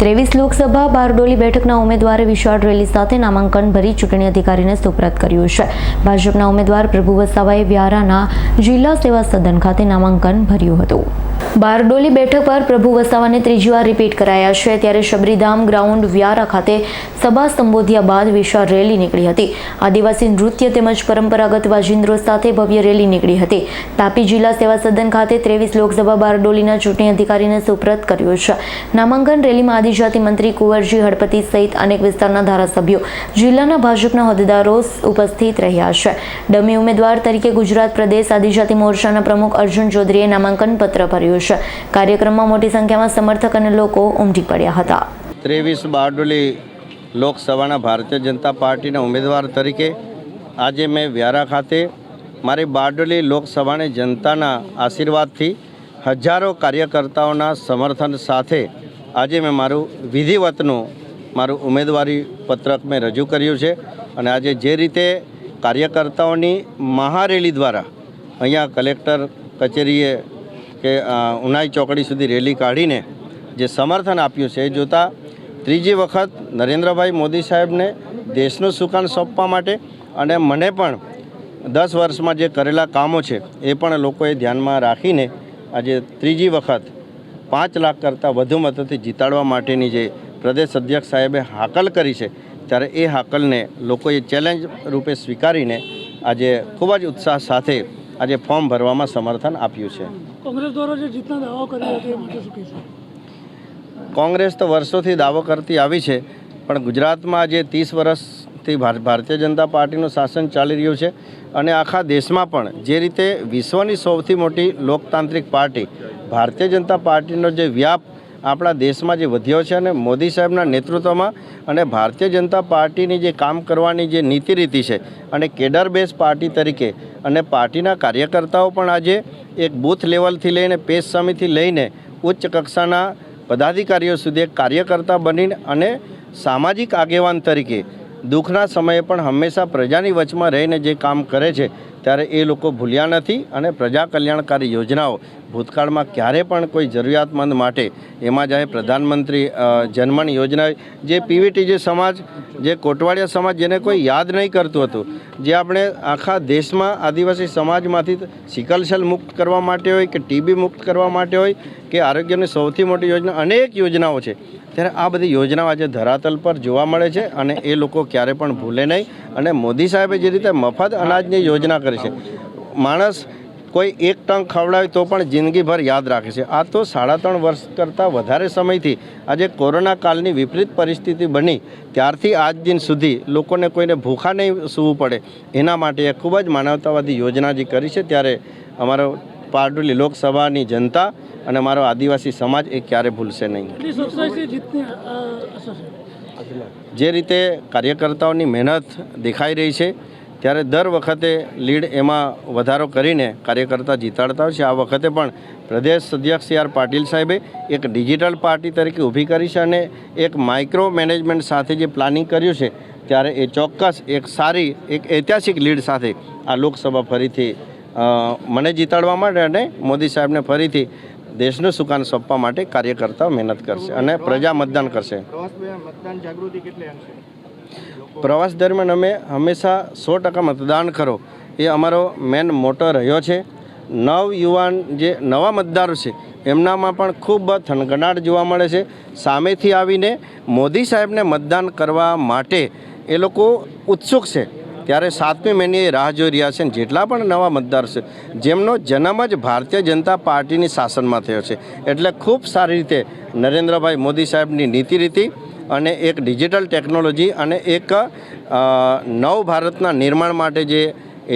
ત્રેવીસ લોકસભા, બારડોલી બેઠકના ઉમેદવારે વિશાળ રેલી સાથે નામાંકન ભરી ચૂંટણી અધિકારીને સુપ્રત કર્યું છે. ભાજપના ઉમેદવાર પ્રભુ વસાવાએ વ્યારાના જિલ્લા સેવા સદન ખાતે નામાંકન ભર્યું હતું. બારડોલી બેઠક પર પ્રભુ વસાવાને ત્રીજી વાર રિપીટ કરાયા છે. ત્યારે શબરીધામ ગ્રાઉન્ડ વ્યારા ખાતે સભા સંબોધ્યા બાદ વિશાળ રેલી નીકળી હતી. આદિવાસી નૃત્ય તેમજ પરંપરાગત વાજિંદ્રો સાથે ભવ્ય રેલી નીકળી હતી. તાપી જિલ્લા સેવા સદન ખાતે ત્રેવીસ લોકસભા બારડોલીના ચૂંટણી અધિકારીને સુપ્રત કર્યો છે. નામાંકન રેલીમાં આદિજાતિ મંત્રી કુંવરજી હળપતિ સહિત અનેક વિસ્તારના ધારાસભ્યો, જિલ્લાના ભાજપના હોદ્દેદારો ઉપસ્થિત રહ્યા છે. ડમી ઉમેદવાર તરીકે ગુજરાત પ્રદેશ આદિજાતિ મોરચાના પ્રમુખ અર્જુન ચૌધરીએ નામાંકન પત્ર ભર્યું છે. કાર્યક્રમમાં મોટી સંખ્યામાં સમર્થક અને લોકો ઉમટી પડ્યા હતા. ત્રેવીસ બારડોલી લોકસભાના ભારતીય જનતા પાર્ટીના ઉમેદવાર તરીકે આજે મેં વ્યારા ખાતે મારી બારડોલી લોકસભાની જનતાના આશીર્વાદથી હજારો કાર્યકર્તાઓના સમર્થન સાથે આજે મેં મારું વિધિવતનું મારું ઉમેદવારી પત્રક મેં રજૂ કર્યું છે અને આજે જે રીતે કાર્યકર્તાઓની મહારેલી દ્વારા અહીંયા કલેક્ટર કચેરીએ કે ઉનાઈ ચોકડી સુધી રેલી કાઢીને જે સમર્થન આપ્યું છે એ જોતાં ત્રીજી વખત નરેન્દ્રભાઈ મોદી સાહેબને દેશનું સુકાન સોંપવા માટે અને મને પણ દસ વર્ષમાં જે કરેલા કામો છે એ પણ લોકોએ ધ્યાનમાં રાખીને આજે ત્રીજી વખત પાંચ લાખ કરતાં વધુ મતોથી જીતાડવા માટેની જે પ્રદેશ અધ્યક્ષ સાહેબે હાકલ કરી છે, ત્યારે એ હાકલને લોકોએ ચેલેન્જ રૂપે સ્વીકારીને આજે ખૂબ જ ઉત્સાહ સાથે આજે ફોર્મ ભરવામાં સમર્થન આપ્યું છે. કોંગ્રેસ દ્વારા જે જીતના દાવો કર્યો હતો એ માટે શું કહેશો? કોંગ્રેસ તો વર્ષોથી દાવો કરતી આવી છે, પણ ગુજરાતમાં આજે ત્રીસ વર્ષથી ભાર- ભારતીય જનતા પાર્ટીનું શાસન ચાલી રહ્યું છે અને આખા દેશમાં પણ જે રીતે વિશ્વની સૌથી મોટી લોકતાંત્રિક પાર્ટી, ભારતીય જનતા પાર્ટીનો જે વ્યાપ આપણા દેશમાં જે વધ્યો છે અને મોદી સાહેબના નેતૃત્વમાં અને ભારતીય જનતા પાર્ટીની જે કામ કરવાની જે નીતિ રીતિ છે અને કેડર બેઝ પાર્ટી તરીકે અને પાર્ટીના કાર્યકર્તાઓ પણ આજે એક બૂથ લેવલથી લઈને પેજ સમિતિ લઈને ઉચ્ચ કક્ષાના પદાધિકારીઓ સુધી એક કાર્યકર્તા બનીને અને સામાજિક આગેવાન તરીકે દુઃખના સમયે પણ હંમેશા પ્રજાની વચમાં રહીને જે કામ કરે છે, ત્યારે એ લોકો ભૂલ્યા નથી અને પ્રજા કલ્યાણકારી યોજનાઓ ભૂતકાળમાં ક્યારે પણ કોઈ જરૂરિયાતમંદ માટે, એમાં ચાહે પ્રધાનમંત્રી જનમન યોજના, જે પીવીટી જે સમાજ, જે કોટવાડિયા સમાજ જેને કોઈ યાદ નહીં કરતું હતું, જે આપણે આખા દેશમાં આદિવાસી સમાજમાંથી સિકલસેલ મુક્ત કરવા માટે હોય કે ટીબી મુક્ત કરવા માટે હોય, કે આરોગ્યની સૌથી મોટી યોજના અનેક યોજનાઓ છે ત્યારે આ બધી યોજનાઓ આજે ધરાતલ પર જોવા મળે છે અને એ લોકો ક્યારે પણ ભૂલે નહીં. અને મોદી સાહેબે જે રીતે મફત અનાજની યોજના કરી છે, માણસ કોઈ એક ટંક ખવડાવે તો પણ જિંદગીભર યાદ રાખે છે. આ તો સાડા ત્રણ વર્ષ કરતાં વધારે સમયથી આજે કોરોના કાળની વિપરીત પરિસ્થિતિ બની. ત્યારથી આજ દિન સુધી લોકોને કોઈને ભૂખા નહીં સૂવું પડે. એના માટે એ ખૂબ જ માનવતાવાદી યોજના જે કરી છે. ત્યારે અમારો પારડોલી લોકસભાની જનતા અને મારો આદિવાસી સમાજ એ ક્યારે ભૂલશે નહીં. જે રીતે કાર્યકર્તાઓની મહેનત દેખાઈ રહી છે ત્યારે દર વખતે લીડ એમાં વધારો કરીને કાર્યકર્તા જીતાડતા હોય છે. આ વખતે પણ પ્રદેશ અધ્યક્ષ સી આર પાટીલ સાહેબે એક ડિજિટલ પાર્ટી તરીકે ઊભી કરી છે અને એક માઇક્રો મેનેજમેન્ટ સાથે જે પ્લાનિંગ કર્યું છે ત્યારે એ ચોક્કસ એક સારી એક ઐતિહાસિક લીડ સાથે આ લોકસભા ફરીથી મને જીતાડવા માટે અને મોદી સાહેબને ફરીથી દેશનું સુકાન સોંપવા માટે કાર્યકર્તાઓ મહેનત કરશે અને પ્રજા મતદાન કરશે. પ્રવાસ દરમિયાન અમે હંમેશા સો ટકા મતદાન કરો. એ અમારો મેન મોટો રહ્યો છે. નવ યુવાન જે નવા મતદારો છે એમનામાં પણ ખૂબ થનગનાટ જોવા મળે છે. સામેથી આવીને મોદી સાહેબને મતદાન કરવા માટે એ લોકો ઉત્સુક છે. ત્યારે સાતમી મહિને રાહ જોઈ રહ્યા છે જેટલા પણ નવા મતદાર છે, જેમનો જન્મ જ ભારતીય જનતા પાર્ટીની શાસનમાં થયો છે. એટલે ખૂબ સારી રીતે નરેન્દ્રભાઈ મોદી સાહેબની નીતિ રીતિ અને એક ડિજિટલ ટેકનોલોજી અને એક નવ ભારતના નિર્માણ માટે જે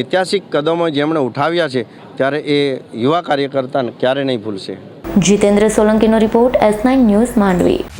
ઐતિહાસિક કદમો જેમણે ઉઠાવ્યા છે, ત્યારે એ યુવા કાર્યકર્તાને ક્યારે નહીં ભૂલશે. Jitendra સોલંકીનો report S nine news Mandvi.